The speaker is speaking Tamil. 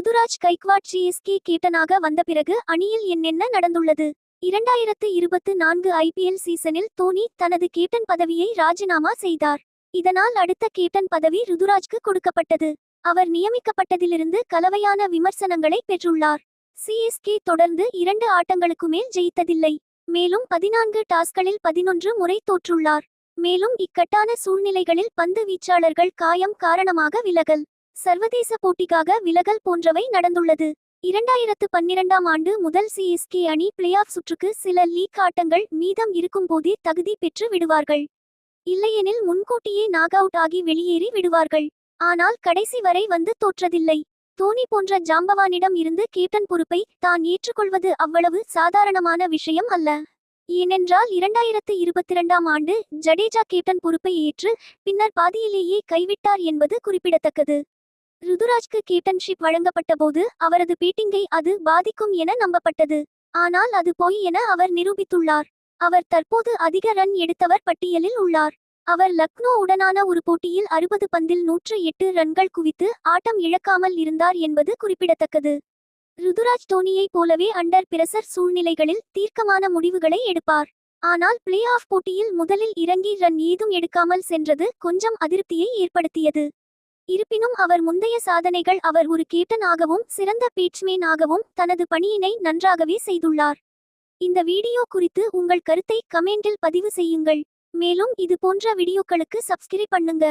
ருதுராஜ் கைக்வாட் சிஎஸ்கே கேப்டனாக வந்த பிறகு அணியில் என்னென்ன நடந்துள்ளது? இரண்டாயிரத்து இருபத்து நான்கு ஐபிஎல் சீசனில் தோனி தனது கேப்டன் பதவியை ராஜினாமா செய்தார். இதனால் அடுத்த கேப்டன் பதவி ருதுராஜ்க்கு கொடுக்கப்பட்டது. அவர் நியமிக்கப்பட்டதிலிருந்து கலவையான விமர்சனங்களை பெற்றுள்ளார். சிஎஸ்கே தொடர்ந்து இரண்டு ஆட்டங்களுக்கு மேல் ஜெயித்ததில்லை. மேலும் பதினான்கு டாஸ்களில் பதினொன்று முறை தோற்றுள்ளார். மேலும் இக்கட்டான சூழ்நிலைகளில் பந்து வீச்சாளர்கள் காயம் காரணமாக விலகல். சர்வதேச போட்டிக்காக விலகல் போன்றவை நடந்துள்ளது. இரண்டாயிரத்து பன்னிரெண்டாம் ஆண்டு முதல் சிஎஸ்கே அணி பிளே ஆஃப் சுற்றுக்கு சில லீக் ஆட்டங்கள் மீதம் இருக்கும்போதே தகுதி பெற்று விடுவார்கள். இல்லையெனில் முன்கூட்டியே நாக் அவுட் ஆகி வெளியேறி விடுவார்கள். ஆனால் கடைசி வரை வந்து தோற்றதில்லை. தோனி போன்ற ஜாம்பவானிடம் இருந்து கேப்டன் பொறுப்பை தான் ஏற்றுக்கொள்வது அவ்வளவு சாதாரணமான விஷயம் அல்ல. ஏனென்றால் இரண்டாயிரத்து இருபத்திரண்டாம் ஆண்டு ஜடேஜா கேப்டன் பொறுப்பை ஏற்று பின்னர் பாதியிலேயே கைவிட்டார் என்பது குறிப்பிடத்தக்கது. ருதுராஜ்க்கு கேப்டன்ஷிப் வழங்கப்பட்ட போது அவரது பீட்டிங்கை அது பாதிக்கும் என நம்பப்பட்டது. ஆனால் அது பொய் என அவர் நிரூபித்துள்ளார். அவர் தற்போது அதிக ரன் எடுத்தவர் பட்டியலில் உள்ளார். அவர் லக்னோ உடனான ஒரு போட்டியில் அறுபது பந்தில் நூற்று எட்டு ரன்கள் குவித்து ஆட்டம் இழக்காமல் இருந்தார் என்பது குறிப்பிடத்தக்கது. ருதுராஜ் தோனியைப் போலவே அண்டர் பிரசர் சூழ்நிலைகளில் தீர்க்கமான முடிவுகளை எடுப்பார். ஆனால் பிளே ஆஃப் போட்டியில் முதலில் இறங்கி ரன் ஏதும் எடுக்காமல் சென்றது கொஞ்சம் அதிருப்தியை ஏற்படுத்தியது. இருப்பினும் அவர் முந்தைய சாதனைகள் அவர் ஒரு கேட்டனாகவும் சிறந்த பேட்ஸ்மேன் ஆகவும் தனது பணியினை நன்றாகவே செய்துள்ளார். இந்த வீடியோ குறித்து உங்கள் கருத்தை கமெண்டில் பதிவு செய்யுங்கள். மேலும் இது போன்ற வீடியோக்களுக்கு சப்ஸ்கிரைப் பண்ணுங்க.